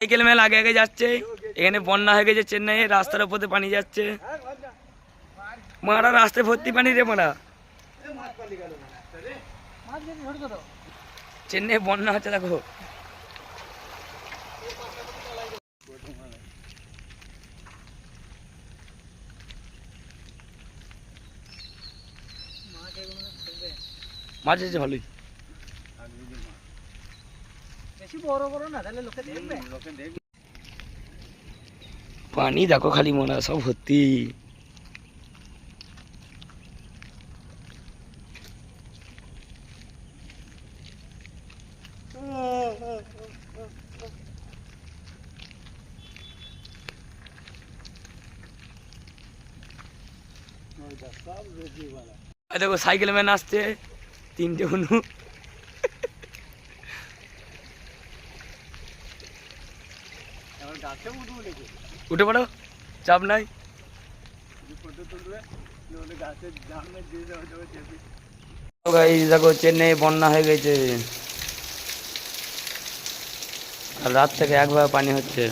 Cycle mail আগে আগে যাচ্ছে। এখানে বন্যা হয়ে গেছে চেন্নাইয়ে, রাস্তার উপর পানি যাচ্ছে। মারা রাস্তায় ভর্তি পানি রে মারা। চেন্নাই বন্যা হচ্ছে দেখো। মাছ আছে ভালোই। বেশি বড় বড় না তাহলে লোকে দেখবে। পানি দেখো খালি মরা সব ভর্তি। এই দেখো সাইকেল ম্যান আসছে তিনটে উঠে পড়ো চাপ নাই। দেখো চেন্নাই বন্যা হয়ে গেছে। রাত থেকে একবার পানি হচ্ছে।